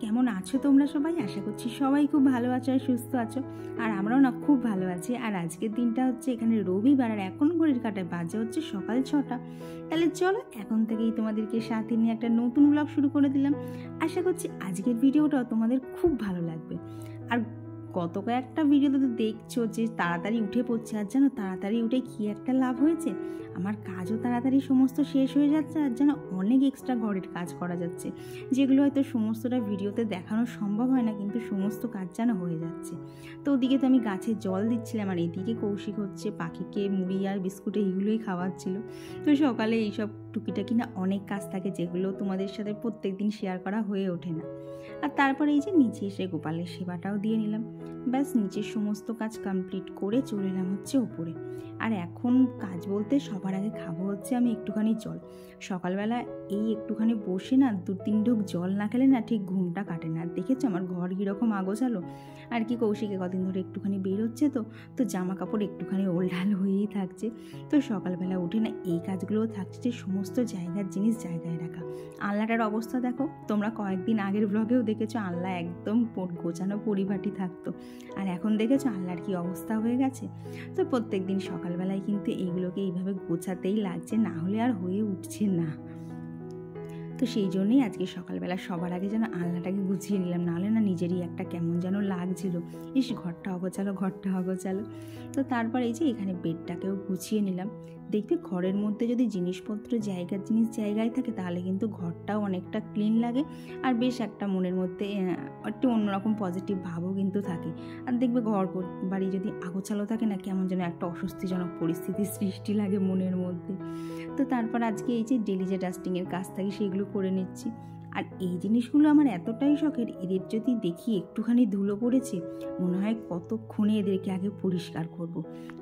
কেমন আছো তোমরা সবাই? আশা করছি সবাই খুব ভালো আছো আর সুস্থ আছো। আর আমরাও না খুব ভালো আছি। আর আজকের দিনটা হচ্ছে এখানে রবিবার আর এখন ঘড়ির কাটায় বাজে হচ্ছে সকাল ছটা। তাহলে চলো এখন থেকেই তোমাদেরকে সাথে নিয়ে একটা নতুন ব্লগ শুরু করে দিলাম। আশা করছি আজকের ভিডিওটাও তোমাদের খুব ভালো লাগবে। আর গত কয়েকটা ভিডিওতে তো দেখছ যে তাড়াতাড়ি উঠে পড়ছে। আর যেন তাড়াতাড়ি উঠে কী একটা লাভ হয়েছে? আমার কাজও তাড়াতাড়ি সমস্ত শেষ হয়ে যাচ্ছে আর যেন অনেক এক্সট্রা ঘরের কাজ করা যাচ্ছে। যেগুলো হয়তো সমস্তটা ভিডিওতে দেখানো সম্ভব হয় না, কিন্তু সমস্ত কাজ যেন হয়ে যাচ্ছে। তো ওদিকে তো আমি গাছে জল দিচ্ছিলাম আর এদিকে কৌশিক হচ্ছে পাখিকে মুড়ি আর বিস্কুটে এগুলোই খাওয়াচ্ছিল। তো সকালে এইসব টুকিটাকি না অনেক কাজ থাকে যেগুলো তোমাদের সাথে প্রত্যেক দিন শেয়ার করা হয়ে ওঠে না। আর তারপরে এই যে নিচে এসে গোপালের সেবাটাও দিয়ে নিলাম। ব্যাস, নিচের সমস্ত কাজ কমপ্লিট করে চলে এলাম হচ্ছে ওপরে। আর এখন কাজ বলতে সবার আগে খাব হচ্ছে আমি একটুখানি জল। সকালবেলা এই একটুখানি বসে না দু তিন ঢোক জল না খেলে না ঠিক ঘুমটা কাটে না। দেখেছ আমার ঘর কীরকম আগোছালো? আর কি কৌশিকে কদিন ধরে একটুখানি বেরোচ্ছে তো তো জামা কাপড় একটুখানি ওলঢাল হয়েই থাকছে। তো সকালবেলা উঠে না এই কাজগুলোও থাকছে যে সমস্ত জায়গার জিনিস জায়গায় রাখা। আলনাটার অবস্থা দেখো, তোমরা কয়েকদিন আগের ব্লগেও দেখেছ আল্লাহ একদম গোছানো পরিবাটি থাকতো। আর এখন দেখেছ আল্লাহর কি অবস্থা হয়ে গেছে? তো প্রত্যেক দিন সকালবেলায় কিন্তু এইগুলোকে এইভাবে গোছাতেই লাগছে, না হলে আর হয়ে উঠছে না। তো সেই জন্যই আজকে সকালবেলা সবার আগে যেন আলনাটাকে গুছিয়ে নিলাম নাহলে না নিজেরই একটা কেমন যেন লাগছিল। ইস, ঘরটা অগোচালো ঘরটা অগোচালো তো তারপর এই যে এখানে বেডটাকেও গুছিয়ে নিলাম। দেখবে ঘরের মধ্যে যদি জিনিসপত্র জায়গার জিনিস জায়গায় থাকে তাহলে কিন্তু ঘরটাও অনেকটা ক্লিন লাগে। আর বেশ একটা মনের মধ্যে একটু অন্যরকম পজিটিভ ভাবও কিন্তু থাকে। আর দেখবে ঘর বাড়ি যদি আগোছালো থাকে না, কেমন যেন একটা অস্বস্তিজনক পরিস্থিতির সৃষ্টি লাগে মনের মধ্যে। তো তারপর আজকে এই যে ডেলি যে ডাস্টিংয়ের কাজ থাকে, সেগুলো করে নিচ্ছি। আর এই জিনিসগুলো আমার এতটাই শখের, এদের যদি দেখি একটুখানি ধুলো পড়েছে, মনে হয় কতক্ষণে এদেরকে আগে পরিষ্কার করব।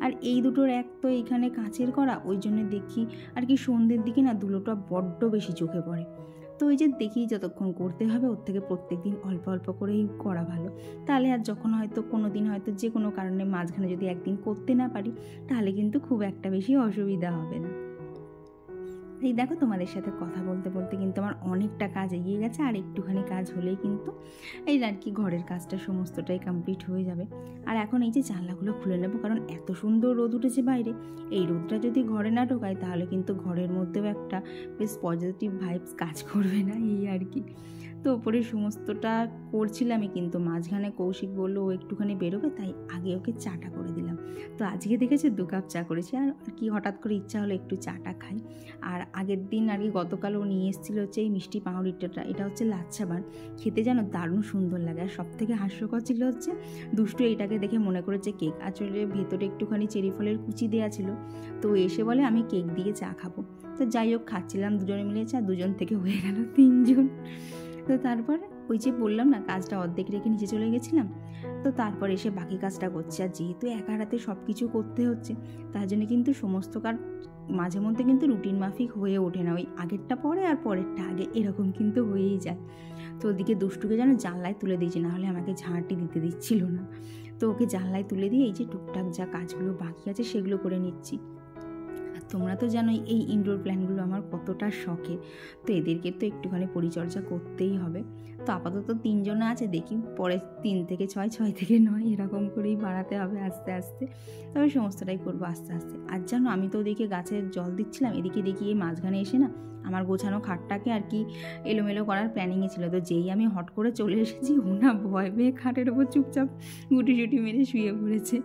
আর এই দুটোর এক তো এইখানে কাঁচের করা ওই জন্য দেখি আর কি সন্ধ্যের দিকে না ধুলোটা বড্ড বেশি চোখে পড়ে। তো ওই যে দেখি যতক্ষণ করতে হবে, ওর থেকে প্রত্যেক দিন অল্প অল্প করেই করা ভালো। তাহলে আর যখন হয়তো কোনো দিন হয়তো যে কোনো কারণে মাঝখানে যদি একদিন করতে না পারি, তাহলে কিন্তু খুব একটা বেশি অসুবিধা হবে না। এই দেখো তোমাদের সাথে কথা বলতে বলতে কিন্তু আমার অনেকটা কাজ এগিয়ে গেছে, আর একটুখানি কাজ হলেই কিন্তু এই আর কি ঘরের কাজটা সমস্তটাই কমপ্লিট হয়ে যাবে। আর এখন এই যে জানলাগুলো খুলে নেব, কারণ এত সুন্দর রোদ উঠেছে বাইরে, এই রোদটা যদি ঘরে না ঢোকায় তাহলে কিন্তু ঘরের মধ্যেও একটা বেশ পজিটিভ ভাইবস কাজ করবে না, এই আর কি। তো ওপরে সমস্তটা করছিলামই কিন্তু। মাঝখানে কৌশিক বলল, ও একটুখানি বেরোবে, তাই আগে ওকে চাটা করে দিলাম। তো আজকে দেখেছে দু কাপ চা করেছি, আর কি হঠাৎ করে ইচ্ছা হলো একটু চাটা খাই। আর আগের দিন আর কি গতকাল ও নিয়ে এসেছিল হচ্ছে এই মিষ্টি পাউরিটাটা, এটা হচ্ছে লাচ্ছা বার। খেতে যেন দারুণ সুন্দর লাগে। আর সব থেকে হাস্যকর ছিল হচ্ছে, দুষ্টু এইটাকে দেখে মনে করেছে কেক। আসলে ভেতরে একটুখানি চেরি ফলের কুচি দেওয়া ছিল। তো এসে বলে, আমি কেক দিয়ে চা খাব। তো যাই হোক, খাচ্ছিলাম দুজনে মিলে, চা দুজন থেকে হয়ে গেল তিনজন। তো তারপর ওই যে বললাম না, কাজটা অর্ধেক রেখে নিচে চলে গেছিলাম, তো তারপর এসে বাকি কাজটা করছে। আর যেহেতু একা হাতে সব কিছু করতে হচ্ছে, তার জন্য কিন্তু সমস্ত কাজ মাঝে মধ্যে কিন্তু রুটিন মাফিক হয়ে ওঠে না। ওই আগেরটা পরে আর পরেরটা আগে, এরকম কিন্তু হয়েই যায়। তো ওদিকে দুষ্টুকে যেন জানলায় তুলে দিয়েছে নাহলে আমাকে ঝাঁটি দিতে দিচ্ছিল না। তো ওকে জানলায় তুলে দিয়ে এই যে টুকটাক যা কাজগুলো বাকি আছে সেগুলো করে নিচ্ছি। তোমরা তো জানোই এই ইনডোর প্ল্যানগুলো আমার কতটা শখের। তো এদেরকে তো একটুখানি পরিচর্যা করতেই হবে। তো আপাতত তিনজন আছে, দেখি পরে তিন থেকে ছয় ছয় থেকে নয় এরকম করেই বাড়াতে হবে আস্তে আস্তে। তবে সমস্তটাই করব আস্তে আস্তে। আর জানো, আমি তো ওদিকে গাছে জল দিচ্ছিলাম, এদিকে দেখি এই মাঝখানে এসে না আমার গোছানো খাটটাকে আর কি এলোমেলো করার প্ল্যানিংয়ে ছিল। তো যেই আমি হট করে চলে এসেছি ও না ভয় পেয়ে খাটের ওপর চুপচাপ গুটি চুটি মেরে শুয়ে পড়েছে।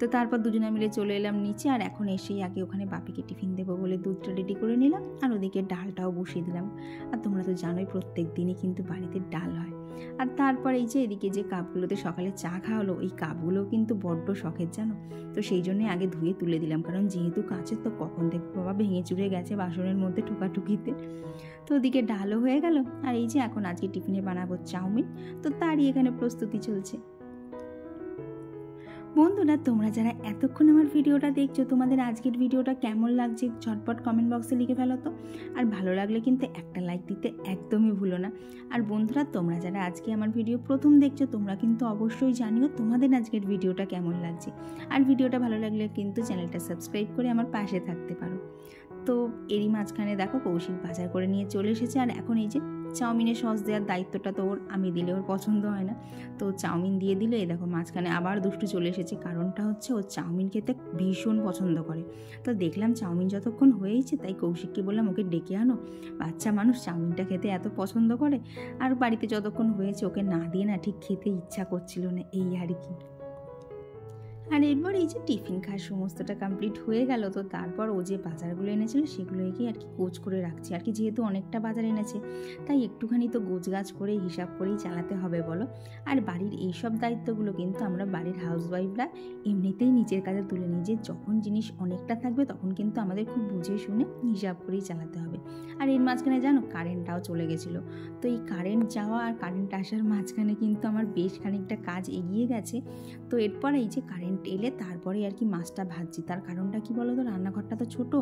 তো তারপর দুজনে মিলে চলে এলাম নিচে আর এখন এসেই আগে ওখানে বাপিকে টিফিন দেবো বলে দুধটা রেডি করে নিলাম আর ওদিকে ডালটাও বসিয়ে দিলাম। আর তোমরা তো জানোই প্রত্যেক দিনই কিন্তু বাড়িতে ডাল হয়। আর তারপর এই যে এদিকে যে কাপগুলোতে সকালে চা খাওয়ালো এই কাপগুলো কিন্তু বড্ড শখের, জানো? তো সেই জন্যই আগে ধুয়ে তুলে দিলাম, কারণ যেহেতু কাঁচের, তো কখন দেখব? বাবা ভেঙে চুরে গেছে বাসনের মধ্যে ঠোকাঠুকিতে। তো ওদিকে ডালও হয়ে গেল। আর এই যে এখন আজকে টিফিনে বানাবো চাউমিন। তো তারই এখানে প্রস্তুতি চলছে। বন্ধুরা, তোমরা যারা এতক্ষণ আমার ভিডিওটা দেখছ, তোমাদের আজকের ভিডিওটা কেমন লাগছে ঝটপট কমেন্ট বক্সে লিখে ফেলো তো। আর ভালো লাগলে কিন্তু একটা লাইক দিতে একদমই ভুলো না। আর বন্ধুরা, তোমরা যারা আজকে আমার ভিডিও প্রথম দেখছ, তোমরা কিন্তু অবশ্যই জানিও তোমাদের আজকের ভিডিওটা কেমন লাগছে। আর ভিডিওটা ভালো লাগলে কিন্তু চ্যানেলটা সাবস্ক্রাইব করে আমার পাশে থাকতে পারো। তো এরই মাঝখানে দেখো কৌশিক বাজার করে নিয়ে চলে এসেছে। আর এখন এই যে চাউমিনের সস দেওয়ার দায়িত্বটা তো ওর, আমি দিলে ওর পছন্দ হয় না। তো চাউমিন দিয়ে দিলে দেখো মাঝখানে আবার দুষ্টু চলে এসেছে। কারণটা হচ্ছে ও চাউমিন খেতে ভীষণ পছন্দ করে। তো দেখলাম চাউমিন যতক্ষণ হয়েইছে, তাই কৌশিককে বললাম, ওকে ডেকে আনো। বাচ্চা মানুষ চাউমিনটা খেতে এত পছন্দ করে। আর বাড়িতে যতক্ষণ হয়েছে, ওকে না দিয়ে না ঠিক খেতে ইচ্ছা করছিল না। এই আর কি। আর এরপর এই যে টিফিন খাওয়ার সমস্তটা কমপ্লিট হয়ে গেল, তো তারপর ও যে বাজারগুলো এনেছিল সেগুলোকে আর কি গোছ করে রাখছি। আর কি যেহেতু অনেকটা বাজার এনেছে, তাই একটুখানি তো গোছ গাছ করে হিসাব করেই চালাতে হবে বলো। আর বাড়ির এইসব দায়িত্বগুলো কিন্তু আমরা বাড়ির হাউসওয়াইফরা এমনিতেই নিজের কাজে তুলে নিই যে যখন জিনিস অনেকটা থাকবে তখন কিন্তু আমাদের খুব বুঝে শুনে হিসাব করেই চালাতে হবে। আর এর মাঝখানে জানো কারেন্টটাও চলে গেছিল। তো এই কারেন্ট যাওয়া আর কারেন্ট আসার মাঝখানে কিন্তু আমার বেশ খানিকটা কাজ এগিয়ে গেছে। তো এরপর এই যে কারেন্ট এলে তারপরে আর কি মাছটা ভাজছি। তার কারণটা কি বলো তো রান্নাঘরটা তো ছোট,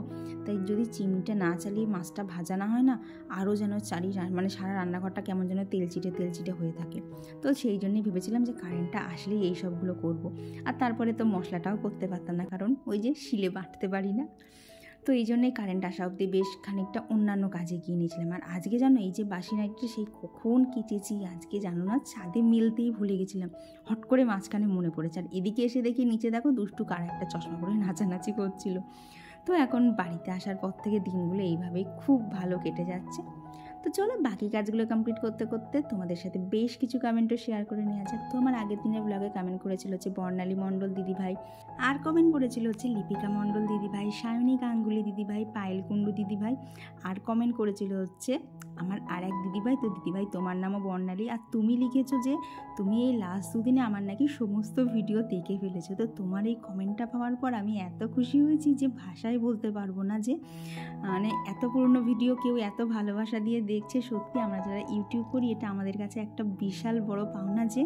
তাই যদি চিমনিটা না চালিয়ে মাছটা ভাজা না হয় না, আরও যেন চারি মানে সারা রান্নাঘরটা কেমন যেন তেল চিটে তেল চিটে হয়ে থাকে। তো সেই জন্যই ভেবেছিলাম যে কারেন্টটা আসলেই এই সবগুলো করব। আর তারপরে তো মশলাটাও করতে পারতাম না, কারণ ওই যে শিলে বাটতে পারি না। তো এই জন্যই কারেন্ট আসা অবধি বেশ খানিকটা অন্যান্য কাজে গিয়ে নিয়েছিলাম। আর আজকে জানো, এই যে বাসি নাইটটা সেই কখন কেটেছি, আজকে জানো না, ছাদে মিলতেই ভুলে গেছিলাম। হট করে মাঝখানে মনে পড়েছে। আর এদিকে এসে দেখি নিচে দেখো দুষ্টু কার একটা চশমা পরে নাচানাচি করছিল। তো এখন বাড়িতে আসার পর থেকে দিনগুলো এইভাবেই খুব ভালো কেটে যাচ্ছে। তো চলো বাকি কাজগুলো কমপ্লিট করতে করতে তোমাদের সাথে বেশ কিছু কমেন্টও শেয়ার করে নেওয়া যাক। তো আমার আগের দিনের ব্লগে কমেন্ট করেছিল হচ্ছে বর্ণালী মণ্ডল দিদিভাই, আর কমেন্ট করেছিল হচ্ছে লিপিকা মণ্ডল দিদিভাই, সায়নী গাঙ্গুলি দিদিভাই, পায়েল কুণ্ডু দিদিভাই, আর কমেন্ট করেছিল হচ্ছে আমার আর এক দিদিভাই, তো দিদিভাই তোমার নামও বর্ণালী। আর তুমি লিখেছো যে তুমি এই লাস্ট দুদিনে আমার নাকি সমস্ত ভিডিও দেখে ফেলেছো। তো তোমার এই কমেন্টটা পাওয়ার পর আমি এত খুশি হয়েছি যে ভাষায় বলতে পারব না যে মানে এত পুরনো ভিডিও কেউ এত ভালোবাসা দিয়ে দেখছে। সত্যি আমরা যারা ইউটিউব করি, এটা আমাদের কাছে একটা বিশাল বড় পাওনা যে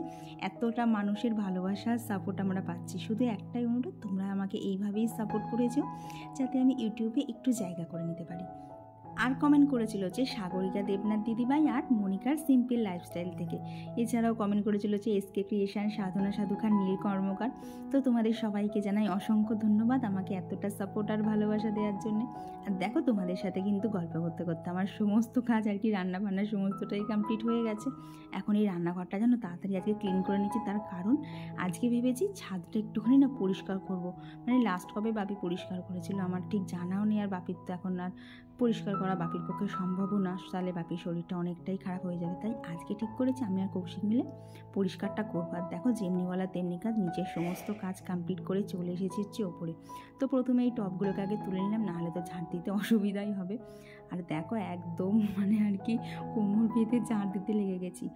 এতটা মানুষের ভালোবাসা সাপোর্ট আমরা পাচ্ছি। শুধু একটাই অনুরোধ, তোমরা আমাকে এইভাবেই সাপোর্ট করেছ যাতে আমি ইউটিউবে একটু জায়গা করে নিতে পারি। আর কমেন্ট করেছিল যে সাগরিকা দেবনাথ দিদিভাই আর মনিকার সিম্পল লাইফস্টাইল থেকে। এছাড়াও কমেন্ট করেছিল যে এসকে ক্রিয়েশন সাধনা সাধুখান, নীল কর্মকার। তো তোমাদের সবাইকে জানাই অসংখ্য ধন্যবাদ আমাকে এতটা সাপোর্ট আর ভালোবাসা দেওয়ার জন্য। আর দেখো তোমাদের সাথে কিন্তু গল্প করতে করতে আমার সমস্ত কাজ আর কি রান্না বান্না সমস্তটাই কমপ্লিট হয়ে গেছে। এখন এই রান্নাঘরটা যেন তাড়াতাড়ি আজকে ক্লিন করে নিচ্ছি, তার কারণ আজকে ভেবেছি ছাদটা একটুখানি না পরিষ্কার করব। মানে লাস্ট কবে বাপি পরিষ্কার করেছিল, আমার ঠিক জানাও নেই আর বাপির তো এখন আর পরিষ্কার করা বাপির পক্ষে সম্ভবও না। তাহলে বাপির শরীরটা অনেকটাই খারাপ হয়ে যাবে। তাই আজকে ঠিক করেছি আমি আর কৌশিক মিলে পরিষ্কারটা করব। আর দেখো যেমনিওয়ালা তেমনি কাজ, নিজের সমস্ত কাজ কমপ্লিট করে চলে এসেছি হচ্ছে ওপরে। তো প্রথমে এই টপগুলোকে আগে তুলে নিলাম, নাহলে তো ঝাঁট দিতে অসুবিধাই হবে। আর দেখো একদম মানে আর কি কোমর বেঁধে ঝাঁট দিতে লেগে গেছি।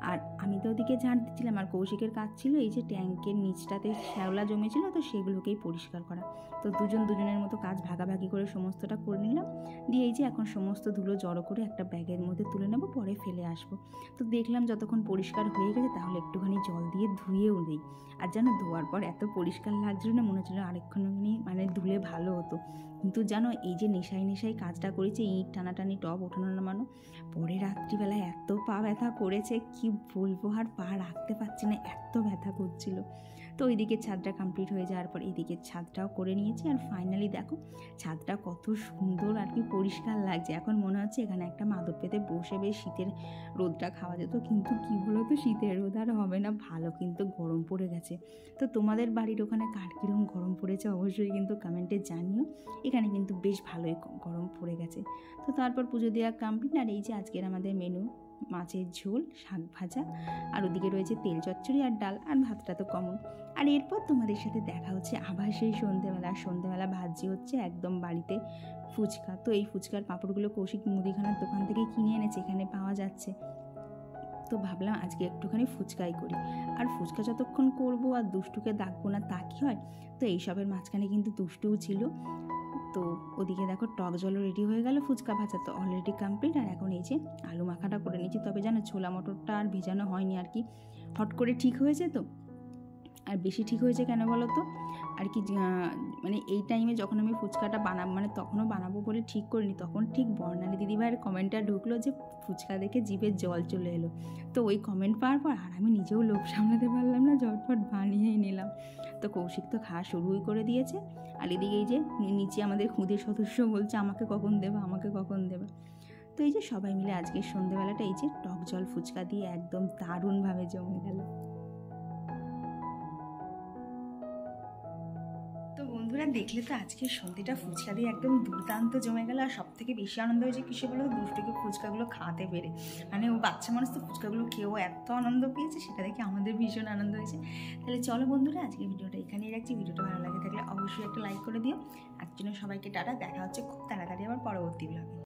আর আমি তো ওদিকে ঝাঁট দিচ্ছিলাম আর কৌশিকের কাজ ছিল এই যে ট্যাঙ্কের নিচটাতে শ্যাওলা জমেছিল, তো সেগুলোকেই পরিষ্কার করা। তো দুজন দুজনের মতো কাজ ভাগাভাগি করে সমস্তটা করে নিলাম। দিয়ে এই যে এখন সমস্ত ধুলো জড়ো করে একটা ব্যাগের মধ্যে তুলে নেব, পরে ফেলে আসব। তো দেখলাম যতক্ষণ পরিষ্কার হয়ে গেছে, তাহলে একটুখানি জল দিয়ে ধুয়েও নেই। আর যেন ধোয়ার পর এত পরিষ্কার লাগছিল না, মনে হচ্ছিল আরেকখানি মানে ধুলে ভালো হতো। কিন্তু জানো, এই যে নেশায় নেশায় কাজটা করেছে, ইঁট টানাটানি টপ ওঠানো নামানো, পরে রাত্রিবেলায় এত পা ব্যথা করেছে, কি বলব আর পা রাখতে পারছি না, এত ব্যথা করছিল। তো ওইদিকে ছাদটা কমপ্লিট হয়ে যাওয়ার পর এদিকে ছাদটাও করে নিয়েছি আর ফাইনালি দেখো, ছাদটা কত সুন্দর আর কি পরিষ্কার লাগছে। এখন মনে হচ্ছে এখানে একটা মাদুর পেতে বসে বেশ শীতের রোদটা খাওয়া যেত, কিন্তু কী বলো তো শীতের রোদ আর হবে না, ভালো কিন্তু গরম পড়ে গেছে। তো তোমাদের বাড়ির ওখানে কার কীরকম গরম পড়েছে অবশ্যই কিন্তু কমেন্টে জানিও। এখানে কিন্তু বেশ ভালোই গরম পড়ে গেছে। তো তারপর পুজো দেওয়া কমপ্লিট আর এই যে আজকের আমাদের মেনু মাছের ঝোল, শাক ভাজা, আর ওদিকে রয়েছে তেল চচ্চড়ি আর ডাল, আর ভাতটা তো কমন। আর এরপর তোমাদের সাথে দেখা হচ্ছে আবার সেই সন্ধেবেলা। সন্ধেবেলা ভাজি হচ্ছে একদম বাড়িতে ফুচকা। তো এই ফুচকার পাঁপড়গুলো কৌশিক মুদিখানার দোকান থেকে কিনে এনেছে, এখানে পাওয়া যাচ্ছে। তো ভাবলাম আজকে একটুখানি ফুচকাই করি। আর ফুচকা যতক্ষণ করব আর দুষ্টুকে ডাকবো না তা কি হয়? তো এইসবের মাঝখানে কিন্তু দুষ্টুও ছিল। তো ওদিকে দেখো টক জলও রেডি হয়ে গেল, ফুচকা ভাজা তো অলরেডি কমপ্লিট আর এখন এই যে আলু মাখাটা করে নিচ্ছি তবে জানো ছোলা মটরটা আর ভেজানো হয়নি আর কি। হট করে ঠিক হয়েছে তো? আর বেশি ঠিক হয়েছে কেন বলো তো আর কি মানে এই টাইমে যখন আমি ফুচকাটা বানাবো মানে তখনও বানাবো বলে ঠিক করিনি, তখন ঠিক বর্ণালী দিদিভাইয়ের কমেন্টটা ঢুকলো যে ফুচকা দেখে জিভের জল চলে এলো। তো ওই কমেন্ট পাওয়ার পর আর আমি নিজেও লোভ সামলাতে পারলাম না ঝটফট বানিয়েই নিলাম। তো কৌশিক তো খাওয়া শুরুই করে দিয়েছে। আর এদিকে এই যে নিচে আমাদের খুদের সদস্য বলছে, আমাকে কখন দেবে? আমাকে কখন দেবে? তো তো এই যে সবাই মিলে আজকের সন্ধেবেলাটা, এই যে টক জল ফুচকা দিয়ে একদম দারুণভাবে জমে গেল। বন্ধুরা দেখলে তো আজকের সন্ধ্যেটা ফুচকা দিয়ে একদম দুর্দান্ত জমে গেল আর সব থেকে বেশি আনন্দ হয়েছে কিসে বলো দুষ্টুকে ফুচকাগুলো খাওয়াতে পেরে। মানে ও বাচ্চা মানুষ তো ফুচকাগুলো কেউ এত আনন্দ পেয়েছে, সেটা দেখে আমাদের ভীষণ আনন্দ হয়েছে। তাহলে চলো বন্ধুরা, আজকে ভিডিওটা এখানেই রাখছি। ভিডিওটা ভালো লাগে থাকলে অবশ্যই একটা লাইক করে দিও। একজন সবাইকে টাটা, দেখা হচ্ছে খুব তাড়াতাড়ি আবার পরবর্তী ব্লগে